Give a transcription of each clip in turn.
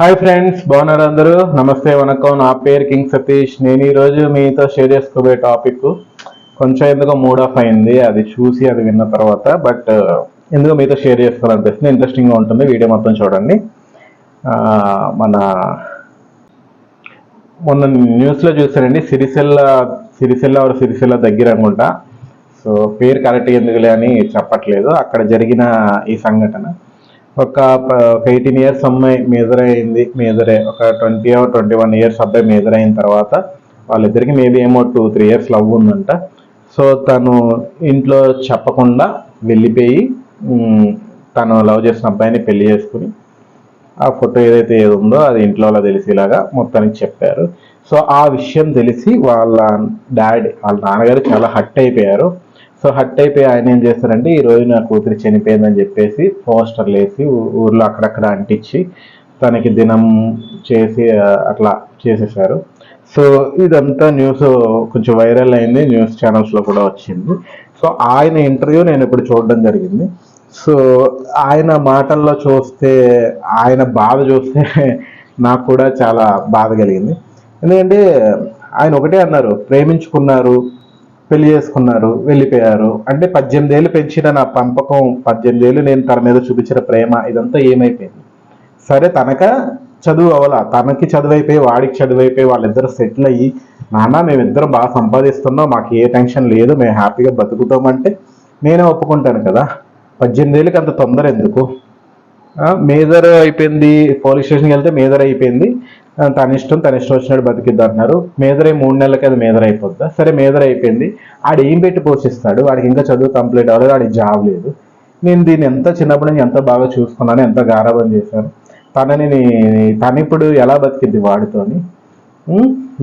Hi friends బాగున్నారు అందరూ? నమస్తే వనకం నా పేరు కింగ్ సతీష్ నేను ఈరోజు మీతో షేర్ చేసుకోబోయే టాపిక్ కొంచెం ఎందుకో మూడ్ ఆఫ్ అయింది. అది చూసి అది విన్న తర్వాత బట్ uh, ఎందుకో మీతో షేర్ చేసుకోవాలనిపిస్తుంది. ఇంట్రెస్టింగ్గా ఉంటుంది. వీడియో మొత్తం చూడండి. మన మొన్న న్యూస్లో చూసానండి సిరిసిల్ల సిరిసిల్ల ఆరు సిరిసిల్ల దగ్గర అనుకుంటా. సో పేరు కరెక్ట్ ఎందుకులే అని చెప్పట్లేదు. అక్కడ జరిగిన ఈ సంఘటన. ఒక ఎయిటీన్ ఇయర్స్ అమ్మాయి మేజర్ అయింది మేజరే. ఒక ట్వంటీ ట్వంటీ వన్ ఇయర్స్ అబ్బాయి మేజర్ అయిన తర్వాత వాళ్ళిద్దరికి మేబీ ఏమో టూ త్రీ ఇయర్స్ లవ్ ఉందంట. సో తను ఇంట్లో చెప్పకుండా వెళ్ళిపోయి తను లవ్ చేసిన అబ్బాయిని పెళ్ళి చేసుకుని ఆ ఫోటో ఏదైతే ఏది ఉందో అది ఇంట్లో వాళ్ళ తెలిసేలాగా మొత్తానికి చెప్పారు. సో ఆ విషయం తెలిసి వాళ్ళ డాడీ వాళ్ళ నాన్నగారు చాలా హట్ అయిపోయారు. సో హట్ అయిపోయి ఆయన ఏం చేస్తారంటే ఈ రోజు నా కూతురు చనిపోయిందని చెప్పేసి పోస్టర్లు వేసి ఊర్లో అక్కడక్కడ అంటించి తనకి దినం చేసి అట్లా చేసేసారు. సో ఇదంతా న్యూస్ కొంచెం వైరల్ అయింది న్యూస్ ఛానల్స్లో కూడా వచ్చింది. సో ఆయన ఇంటర్వ్యూ నేను ఇప్పుడు చూడడం జరిగింది. సో ఆయన మాటల్లో చూస్తే ఆయన బాధ చూస్తే నాకు కూడా చాలా బాధ కలిగింది. ఎందుకంటే ఆయన ఒకటే అన్నారు ప్రేమించుకున్నారు పెళ్ళి చేసుకున్నారు వెళ్ళిపోయారు. అంటే పద్దెనిమిది ఏళ్ళు పెంచిన నా పంపకం పద్దెనిమిది ఏళ్ళు నేను తన మీద చూపించిన ప్రేమ ఇదంతా ఏమైపోయింది? సరే తనక చదువు అవలా తనకి చదువు అయిపోయి వాడికి చదువు అయిపోయి వాళ్ళిద్దరు సెటిల్ అయ్యి నాన్న మేమిద్దరం బాగా సంపాదిస్తున్నాం మాకు ఏ టెన్షన్ లేదు మేము హ్యాపీగా బతుకుతామంటే నేనే ఒప్పుకుంటాను కదా. పద్దెనిమిది ఏళ్ళకి అంత తొందర ఎందుకు? మేజర్ అయిపోయింది పోలీస్ స్టేషన్కి వెళ్తే మేజర్ అయిపోయింది. తన ఇష్టం తన ఇష్టం వచ్చినట్టు బతికిద్ది అన్నారు మేదరై మూడు నెలలకి అది మేజర్ అయిపోద్దా? సరే మేజర్ అయిపోయింది. ఆడు ఏం పెట్టి పోషిస్తాడు? వాడికి ఇంకా చదువు కంప్లీట్ అవ్వలేదు వాడికి జాబ్ లేదు. నేను దీన్ని ఎంత చిన్నప్పటి నుంచి ఎంత బాగా చూసుకున్నాను ఎంత గారాబం చేశాను తనని తను ఇప్పుడు ఎలా బతికిద్ది వాడితోని?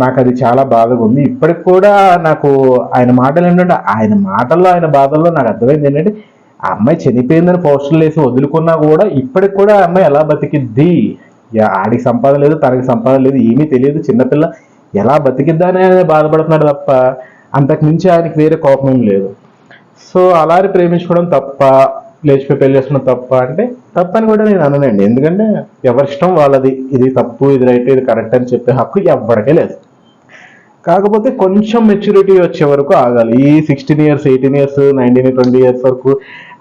నాకు అది చాలా బాధగా ఉంది. ఇప్పటికి కూడా నాకు ఆయన మాటలు ఏంటంటే ఆయన మాటల్లో ఆయన బాధల్లో నాకు అర్థమైంది ఏంటంటే ఆ అమ్మాయి చనిపోయిందని పోస్టర్లు వేసి వదులుకున్నా కూడా ఇప్పటికి కూడా ఆ అమ్మాయి ఎలా బతికిద్ది? ఆడికి సంపాదన లేదు తనకి సంపాదన లేదు ఏమీ తెలియదు. చిన్నపిల్ల ఎలా బతికిద్దానే బాధపడుతున్నాడు తప్ప అంతకుమించి ఆయనకి వేరే కోపం ఏం లేదు. సో అలానే ప్రేమించుకోవడం తప్ప లేచిపోయి పెళ్ళి చేసుకోవడం తప్ప అంటే తప్పని కూడా నేను అననండి. ఎందుకంటే ఎవరిష్టం వాళ్ళది. ఇది తప్పు ఇది రైట్ ఇది కరెక్ట్ అని చెప్పే హక్కు ఎవరికే లేదు. కాకపోతే కొంచెం మెచ్యూరిటీ వచ్చే వరకు ఆగాలి. ఈ sixteen years eighteen years nineteen twenty years వరకు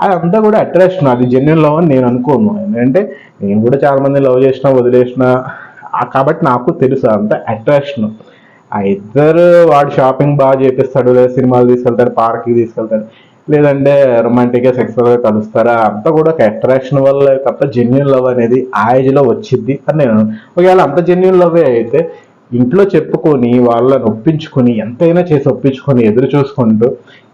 అదంతా కూడా అట్రాక్షన్ అది జెన్యున్ లవ్ అని నేను అనుకోను. ఎందుకంటే నేను కూడా చాలా మంది లవ్ చేసిన వదిలేసిన కాబట్టి నాకు తెలుసు అంత అట్రాక్షన్ ఆ ఇద్దరు వాడు షాపింగ్ బాగా చేపిస్తాడు లేదా సినిమాలు తీసుకెళ్తాడు పార్క్కి తీసుకెళ్తాడు లేదంటే రొమాంటిక్గా సెక్స్వల్గా కలుస్తారా అంతా కూడా ఒక అట్రాక్షన్ వల్ల తప్ప జెన్యున్ లవ్ అనేది ఆ ఏజ్లో వచ్చింది అని నేను ఒకవేళ అంత జెన్యున్ లవ్ అయితే ఇంట్లో చెప్పుకొని వాళ్ళని ఒప్పించుకొని ఎంతైనా చేసి ఒప్పించుకొని ఎదురు చూసుకుంటూ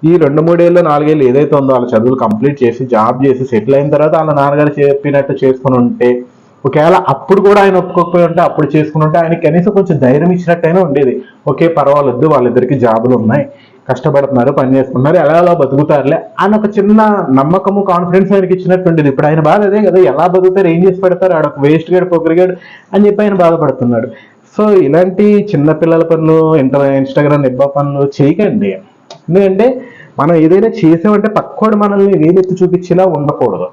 ఈ రెండు మూడేళ్ళు నాలుగేళ్ళు ఏదైతే ఉందో వాళ్ళ చదువులు కంప్లీట్ చేసి జాబ్ చేసి సెటిల్ అయిన తర్వాత వాళ్ళ నాన్నగారు చెప్పినట్టు చేసుకుని ఉంటే ఒకవేళ అప్పుడు కూడా ఆయన ఒప్పుకోకపోయి ఉంటే అప్పుడు చేసుకుని ఉంటే ఆయన కనీసం కొంచెం ధైర్యం ఇచ్చినట్టయినా ఉండేది. ఓకే పర్వాలేదు వాళ్ళిద్దరికి జాబులు ఉన్నాయి కష్టపడుతున్నారు పని చేసుకున్నారు ఎలా ఎలా బతుకుతారులే అని ఒక చిన్న నమ్మకము కాన్ఫిడెన్స్ ఆయనకి ఇచ్చినట్టు ఉండేది. ఇప్పుడు ఆయన బాధ అదే కదా ఎలా బతుకుతారు ఏం చేసి పెడతారు ఆడ వేస్ట్ గాడు పొగరిగాడు అని చెప్పి ఆయన బాధపడుతున్నాడు. సో ఇలాంటి చిన్నపిల్లల పనులు ఇంటర్ ఇన్స్టాగ్రామ్ నిబ్బా పనులు చేయకండి. ఎందుకంటే మనం ఏదైనా చేసామంటే పక్కోడు మనల్ని వేలెత్తి చూపించేలా ఉండకూడదు.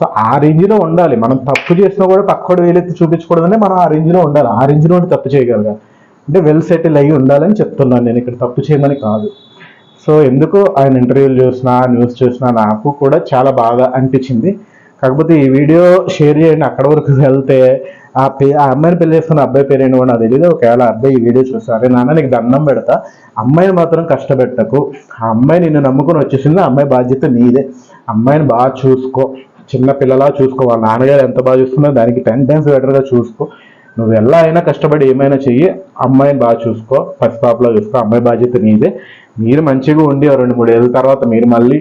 సో ఆ రేంజ్లో ఉండాలి. మనం తప్పు చేసినా కూడా పక్కోడు వేలెత్తి చూపించకూడదంటే మనం ఆ రేంజ్లో ఉండాలి. ఆ రేంజ్లో తప్పు చేయగలగా అంటే వెల్ సెటిల్ అయ్యి ఉండాలని చెప్తున్నాను నేను. ఇక్కడ తప్పు చేయమని కాదు. సో ఎందుకు ఆయన ఇంటర్వ్యూలు చూసినా న్యూస్ చూసినా నాకు కూడా చాలా బాగా అనిపించింది. కాకపోతే ఈ వీడియో షేర్ చేయండి అక్కడ వరకు వెళ్తే ఆ పే ఆ అమ్మాయిని పెళ్ళి చేసుకున్న అబ్బాయి పేరు ఏంటో నాకు తెలియదు ఒకవేళ అబ్బాయి ఈ వీడియో చూసారే నాన్న నీకు దండం పెడతా. అమ్మాయిని మాత్రం కష్టపెట్టకు. ఆ అమ్మాయి నిన్ను నమ్ముకుని వచ్చేసింది ఆ అమ్మాయి బాధ్యత నీదే. అమ్మాయిని బాగా చూసుకో. చిన్న పిల్లలా చూసుకో. వాళ్ళ నాన్నగారు ఎంత బాగా చూస్తున్నా దానికి టెన్ టైమ్స్ బెటర్గా చూసుకో. నువ్వు ఎలా అయినా కష్టపడి ఏమైనా చెయ్యి అమ్మాయిని బాగా చూసుకో. పసిపాపలో చూసుకో. అమ్మాయి బాధ్యత నీదే. మీరు మంచిగా ఉండి రెండు మూడు ఏళ్ళ తర్వాత మీరు మళ్ళీ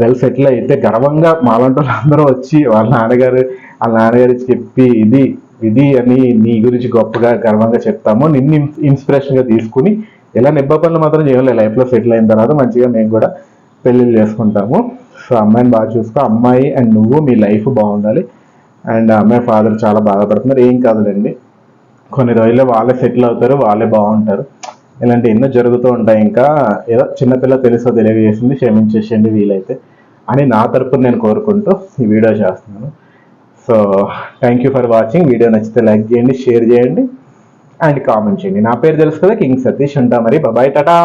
వెల్ సెటిల్ అయితే గర్వంగా మాలాంటి వాళ్ళందరూ వచ్చి వాళ్ళ నాన్నగారు వాళ్ళ నాన్నగారికి చెప్పి ఇది ఇది అని నీ గురించి గొప్పగా గర్వంగా చెప్తాము. నిన్ను ఇన్స్పిరేషన్గా తీసుకుని ఇలా నిబ్బ పనులు మాత్రం చేయాలి. లైఫ్లో సెటిల్ అయిన తర్వాత మంచిగా మేము కూడా పెళ్ళిళ్ళు చేసుకుంటాము. సో అమ్మాయిని బాగా చూసుకో. అమ్మాయి అండ్ నువ్వు మీ లైఫ్ బాగుండాలి. అండ్ అమ్మాయి ఫాదర్ చాలా బాధపడుతున్నారు. ఏం కాదులేండి. కొన్ని రోజుల్లో వాళ్ళే సెటిల్ అవుతారు వాళ్ళే బాగుంటారు. ఇలాంటి ఎన్నో జరుగుతూ ఉంటాయి. ఇంకా ఏదో చిన్నపిల్ల తెలుసో తెలియజేసింది క్షమించేసేయండి వీలైతే అని నా తరపున నేను కోరుకుంటూ ఈ వీడియో చేస్తున్నాను. So thank you for watching video నచ్చితే లైక్ చేయండి షేర్ చేయండి అండ్ కామెంట్ చేయండి. నా పేరు తెలుసు కదా కింగ్ సతీష్ ఉంటా మరి. Bye tata!